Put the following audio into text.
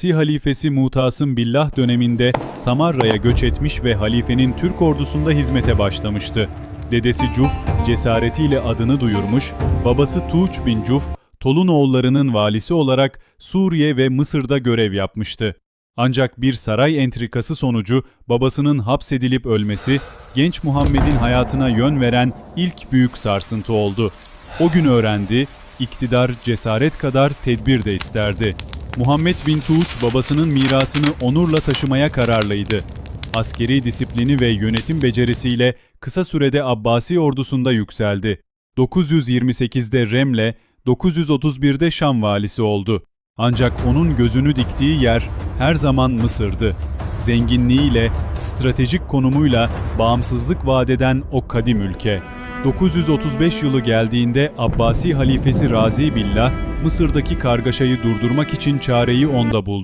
Abbasi halifesi Mutasım Billah döneminde Samarra'ya göç etmiş ve halifenin Türk ordusunda hizmete başlamıştı. Dedesi Cuf cesaretiyle adını duyurmuş, babası Tuğç bin Cuf, Tolunoğullarının valisi olarak Suriye ve Mısır'da görev yapmıştı. Ancak bir saray entrikası sonucu babasının hapsedilip ölmesi genç Muhammed'in hayatına yön veren ilk büyük sarsıntı oldu. O gün öğrendi, iktidar cesaret kadar tedbir de isterdi. Muhammed bin Tuğç babasının mirasını onurla taşımaya kararlıydı. Askeri disiplini ve yönetim becerisiyle kısa sürede Abbasi ordusunda yükseldi. 928'de Remle, 931'de Şam valisi oldu. Ancak onun gözünü diktiği yer her zaman Mısır'dı. Zenginliğiyle, stratejik konumuyla bağımsızlık vadeden o kadim ülke. 935 yılı geldiğinde Abbasi halifesi Razi Billah, Mısır'daki kargaşayı durdurmak için çareyi onda buldu.